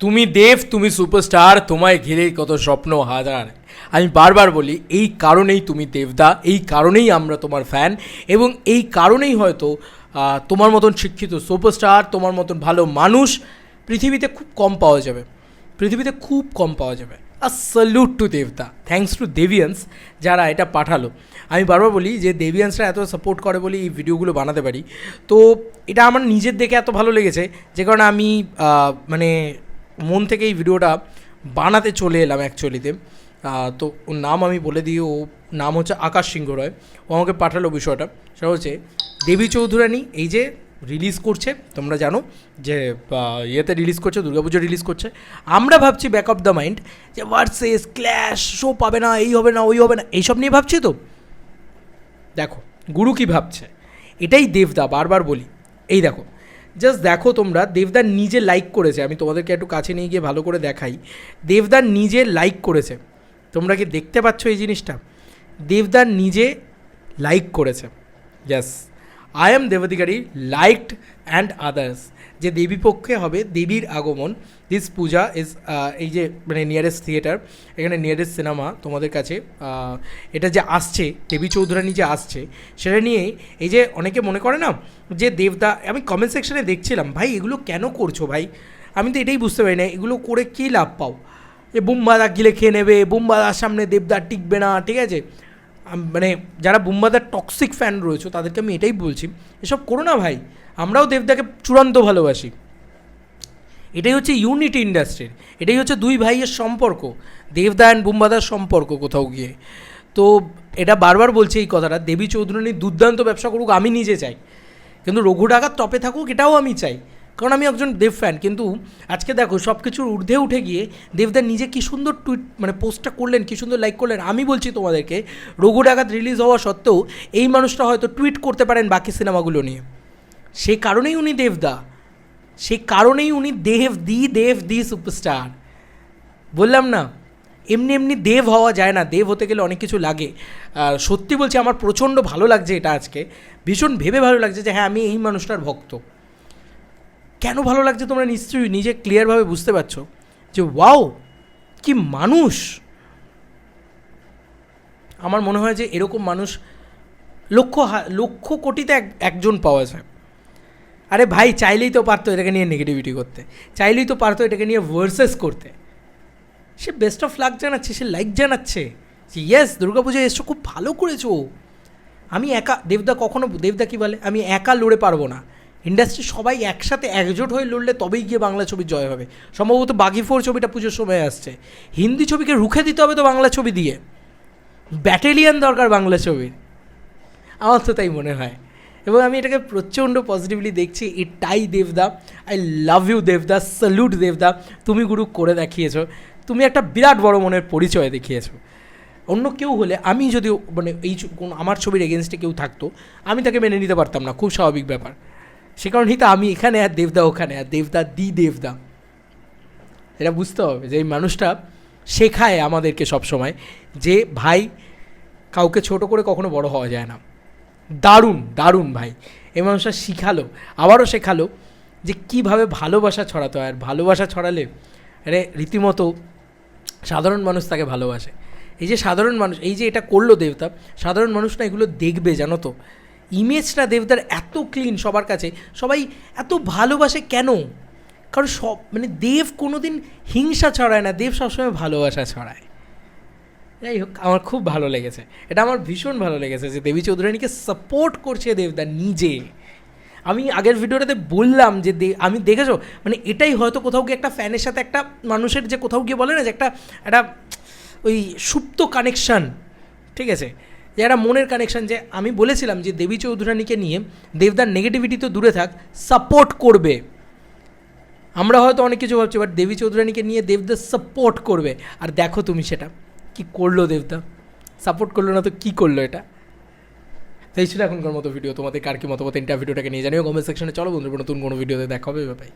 তুমি দেব, তুমি সুপারস্টার তোমায় ঘিরে কত স্বপ্ন, হাজার। আমি বারবার বলি, এই কারণেই তুমি দেবদা, এই কারণেই আমরা তোমার ফ্যান এবং এই কারণেই হয়তো তোমার মতন শিক্ষিত সুপারস্টার তোমার মতন ভালো মানুষ পৃথিবীতে খুব কম পাওয়া যাবে। পৃথিবীতে খুব কম পাওয়া যাবে। আর স্যালুট টু দেবদা। থ্যাঙ্কস টু দেভিয়ান্স যারা এটা পাঠালো। আমি বারবার বলি যে দেভিয়ান্সরা এত সাপোর্ট করে বলে এই ভিডিওগুলো বানাতে পারি। তো এটা আমার নিজের দেখে এত ভালো লেগেছে, যে কারণে আমি মানে মন থেকে এই ভিডিওটা বানাতে চলে এলাম অ্যাকচুয়ালিতে তো। ওর নাম আমি বলে দিই, ও নাম হচ্ছে আকাশ সিংহ রয় ও আমাকে পাঠালো বিষয়টা। সেটা হচ্ছে দেবী চৌধুরানী, এই যে রিলিজ করছে, তোমরা জানো যে ইয়েতে রিলিজ করছে দুর্গাপুজো রিলিজ করছে। আমরা ভাবছি ব্যাক অফ দ্য মাইন্ড যে ভার্সেস ক্ল্যাশ শো পাবে না, এই হবে না, ওই হবে না, এইসব নিয়ে ভাবছি তো? দেখো, গুরু কি ভাবছে? এটাই দেবদা বারবার বলি। এই দেখো জাস্ট দেখো তোমরা, দেবদার নিজে লাইক করেছে। আমি তোমাদেরকে একটু কাছে নিয়ে গিয়ে ভালো করে দেখাই। দেবদার নিজে লাইক করেছে। তোমরা কি দেখতে পাচ্ছ এই জিনিসটা? দেবদার নিজে লাইক করেছে। Yes I am Dev Adhikari liked and others যে দেবী পক্ষে হবে, দেবীর আগমন। দিস পূজা ইজ এই যে মানে নিয়ারেস্ট থিয়েটার এখানে নিয়ারেস্ট সিনেমা তোমাদের কাছে এটা যে আসছে, দেবী চৌধুরানী যে আসছে, সেটা নিয়ে এই যে অনেকে মনে করে না, যে দেবদা আমি কমেন্ট সেকশনে দেখছিলাম, ভাই, এগুলো কেন করছ ভাই? আমি তো এটাই বুঝতে পারি না, এগুলো করে কী লাভ পাও? যে বুম্বাদা গিলে খেয়ে নেবে, বুম্বাদার সামনে দেবদা টিকবে না, ঠিক আছে? মানে যারা বুম্বাদার টক্সিক ফ্যান রয়েছে, তাদেরকে আমি এটাই বলছি, এসব করো না ভাই, আমরাও দেবদাকে চূড়ান্ত ভালোবাসি। এটাই হচ্ছে ইউনিটি ইন্ডাস্ট্রির এটাই হচ্ছে দুই ভাইয়ের সম্পর্ক, দেবদা অ্যান্ড বুম্বাদার সম্পর্ক কোথাও গিয়ে। তো এটা বারবার বলছি এই কথাটা, দেবী চৌধুরানী দুর্দান্ত ব্যবসা করুক, আমি নিজে চাই। কিন্তু রঘু ডাকাত টপে থাকুক, এটাও আমি চাই। কারণ আমি একজন দেব ফ্যান কিন্তু আজকে দেখো সব কিছুর ঊর্ধ্বে উঠে গিয়ে দেবদার নিজে কী সুন্দর টুইট মানে পোস্টটা করলেন, কী সুন্দর লাইক করলেন, আমি বলছি তোমাদেরকে, রঘু ডাকাত রিলিজ হওয়া সত্ত্বেও এই মানুষটা হয়তো টুইট করতে পারেন বাকি সিনেমাগুলো নিয়ে। সেই কারণেই উনি দেবদা। সেই কারণেই উনি দেব দি দেব দি সুপারস্টার বললাম না, এমনি এমনি দেব হওয়া যায় না, দেব হতে গেলে অনেক কিছু লাগে। আর সত্যি বলছি, আমার প্রচণ্ড ভালো লাগছে এটা আজকে। ভীষণ ভেবে ভালো লাগছে যে হ্যাঁ আমি এই মানুষটার ভক্ত। কেন ভালো লাগছে তোমরা নিশ্চয়ই নিজে ক্লিয়ারভাবে বুঝতে পারছ যে, ওয়াও, কি মানুষ! আমার মনে হয় যে এরকম মানুষ লক্ষ লক্ষ কোটিতে এক, একজন পাওয়া যায়। আরে ভাই, চাইলেই তো পারতো এটাকে নিয়ে নেগেটিভিটি করতে। চাইলেই তো পারতো এটাকে নিয়ে ভার্সেস করতে। সে বেস্ট অফ লাক জানাচ্ছে, সে লাইক জানাচ্ছে। যে ইয়েস দুর্গাপুজো এসছো, খুব ভালো করেছ। আমি একা, দেবদা কখনো, দেবদা কী বলে? আমি একা লড়ে পারব না। ইন্ডাস্ট্রি সবাই একসাথে একজোট হয়ে লড়লে তবেই গিয়ে বাংলা ছবি জয় হবে। সম্ভবত বাগি ফোর ছবিটা পুজোর সময় আসছে। হিন্দি ছবিকে রুখে দিতে হবে তো বাংলা ছবি দিয়ে। ব্যাটেলিয়ান দরকার বাংলা ছবির। আমার তো তাই মনে হয়। এবং আমি এটাকে প্রচণ্ড পজিটিভলি দেখছি। এটাই দেবদা আই লাভ ইউ দেবদা স্যালুট দেবদা, তুমি গুরু করে দেখিয়েছো। তুমি একটা বিরাট বড় মনের পরিচয় দেখিয়েছো। অন্য কেউ হলে আমি যদি মানে এই আমার ছবির এগেনস্টে কেউ থাকতো, আমি তাকে মেনে নিতে পারতাম না। খুব স্বাভাবিক ব্যাপার। সে কারণেই তো আমি এখানে আর দেবদা ওখানে, আর দেবদা দি দেবদা। এটা বুঝতে হবে যে এই মানুষটা শেখায় আমাদেরকে সবসময় যে ভাই কাউকে ছোট করে কখনো বড় হওয়া যায় না। দারুণ দারুণ ভাই। এই মানুষটা শিখালো, আবারও শেখালো যে কীভাবে ভালোবাসা ছড়াতে হয়। আর ভালোবাসা ছড়ালে আরে রীতিমতো সাধারণ মানুষ তাকে ভালোবাসে। এই যে সাধারণ মানুষ, এই যে এটা করল দেবতা, সাধারণ মানুষ না এগুলো দেখবে, জানো তো? ইমেজটা দেবদার এত ক্লিন সবার কাছে। সবাই এত ভালোবাসে কেন? কারণ সব মানে দেব কোনো দিন হিংসা ছড়ায় না, দেব সবসময় ভালোবাসা ছড়ায়। যাই হোক, আমার খুব ভালো লেগেছে। এটা আমার ভীষণ ভালো লেগেছে যে দেবী চৌধুরানীকে সাপোর্ট করছে দেবদা নিজে। আমি আগের ভিডিওটাতে বললাম যে আমি দেখেছ? মানে এটাই হয়তো কোথাও গিয়ে একটা ফ্যানের সাথে একটা মানুষের যে কোথাও গিয়ে বলে না যে একটা একটা ওই সুপ্ত কানেকশান ঠিক আছে? যে একটা মনের কানেকশান যে আমি বলেছিলাম যে দেবী চৌধুরানীকে নিয়ে দেবদার নেগেটিভিটি তো দূরে থাক সাপোর্ট করবে। আমরা হয়তো অনেক কিছু ভাবছি বাট দেবী চৌধুরানীকে নিয়ে দেবদা সাপোর্ট করবে। আর দেখো তুমি সেটা, কি করল দেবদা সাপোর্ট করল না তো কী করল এটা? তো এই ছিল এখনকার মতো ভিডিও তোমাদের কার কি মতামত? ইন্টার ভিডিওটাকে নিয়ে জানিও কমেন্ট সেকশনে চলো বন্ধুরা, নতুন কোনো ভিডিওতে দেখা হবে ভাই